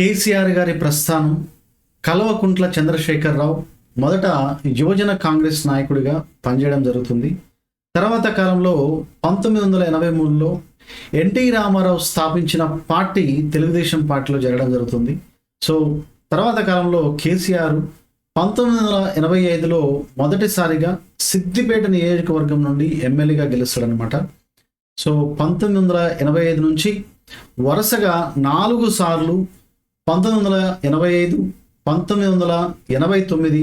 కేసీఆర్ గారి ప్రస్థానం కల్వకుంట్ల చంద్రశేఖరరావు మొదట యువజన కాంగ్రెస్ నాయకుడిగా పనిచేయడం జరుగుతుంది. తర్వాత కాలంలో పంతొమ్మిది వందల ఎనభై మూడులో ఎన్టీ రామారావు స్థాపించిన పార్టీ తెలుగుదేశం పార్టీలో జరగడం జరుగుతుంది. సో తర్వాత కాలంలో కేసీఆర్ పంతొమ్మిది వందల ఎనభై ఐదులో మొదటిసారిగా సిద్దిపేట నియోజకవర్గం నుండి ఎమ్మెల్యేగా గెలుస్తాడనమాట సో పంతొమ్మిది వందల ఎనభై ఐదు నుంచి వరుసగా నాలుగు సార్లు పంతొమ్మిది వందల ఎనభై ఐదు పంతొమ్మిది వందల ఎనభై తొమ్మిది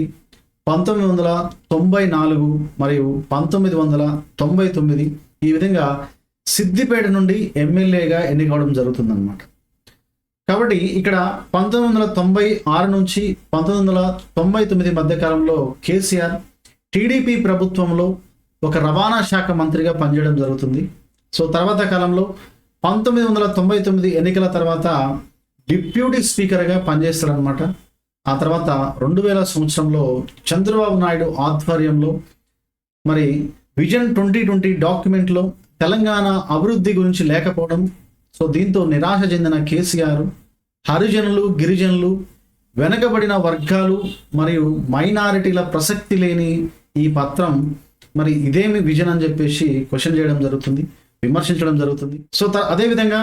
పంతొమ్మిది వందల తొంభై నాలుగు మరియు పంతొమ్మిది వందల తొంభై తొమ్మిది ఈ విధంగా సిద్దిపేట నుండి ఎమ్మెల్యేగా ఎన్నికవడం జరుగుతుందన్నమాట. కాబట్టి ఇక్కడ పంతొమ్మిది వందల తొంభై ఆరు నుంచి పంతొమ్మిది వందల తొంభై తొమ్మిది మధ్య కాలంలో కేసీఆర్ టీడీపీ ప్రభుత్వంలో ఒక రవాణా శాఖ మంత్రిగా పనిచేయడం జరుగుతుంది. సో తర్వాత కాలంలో పంతొమ్మిది వందల తొంభై తొమ్మిది ఎన్నికల తర్వాత డిప్యూటీ స్పీకర్గా పనిచేస్తారనమాట ఆ తర్వాత రెండు వేల సంవత్సరంలో చంద్రబాబు నాయుడు ఆధ్వర్యంలో మరి విజన్ ట్వంటీ ట్వంటీ డాక్యుమెంట్లో తెలంగాణ అభివృద్ధి గురించి లేకపోవడం సో దీంతో నిరాశ చెందిన కేసీఆర్ హరిజనులు గిరిజనులు వెనకబడిన వర్గాలు మరియు మైనారిటీల ప్రసక్తి లేని ఈ పత్రం మరి ఇదేమి విజన్ అని చెప్పేసి క్వశ్చన్ చేయడం జరుగుతుంది విమర్శించడం జరుగుతుంది. సో అదేవిధంగా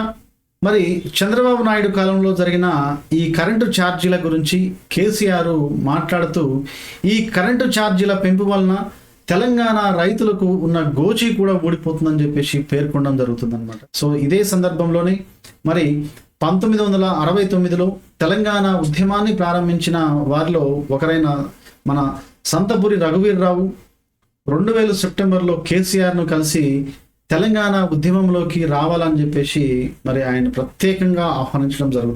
మరి చంద్రబాబు నాయుడు కాలంలో జరిగిన ఈ కరెంటు ఛార్జీల గురించి కేసీఆర్ మాట్లాడుతూ ఈ కరెంటు ఛార్జీల పెంపు వలన తెలంగాణ రైతులకు ఉన్న గోచి కూడా ఊడిపోతుందని చెప్పేసి పేర్కొనడం జరుగుతుంది సో ఇదే సందర్భంలోనే మరి పంతొమ్మిది వందల అరవై తొమ్మిదిలో తెలంగాణ ఉద్యమాన్ని ప్రారంభించిన వారిలో ఒకరైన మన సంతపూరి రఘువీర్రావు రెండు వేల సెప్టెంబర్లో కేసీఆర్ను కలిసి తెలంగాణ ఉద్యమంలోకి రావాలని చెప్పేసి మరి ఆయన ప్రత్యేకంగా ఆహ్వానించడం జరుగుతుంది.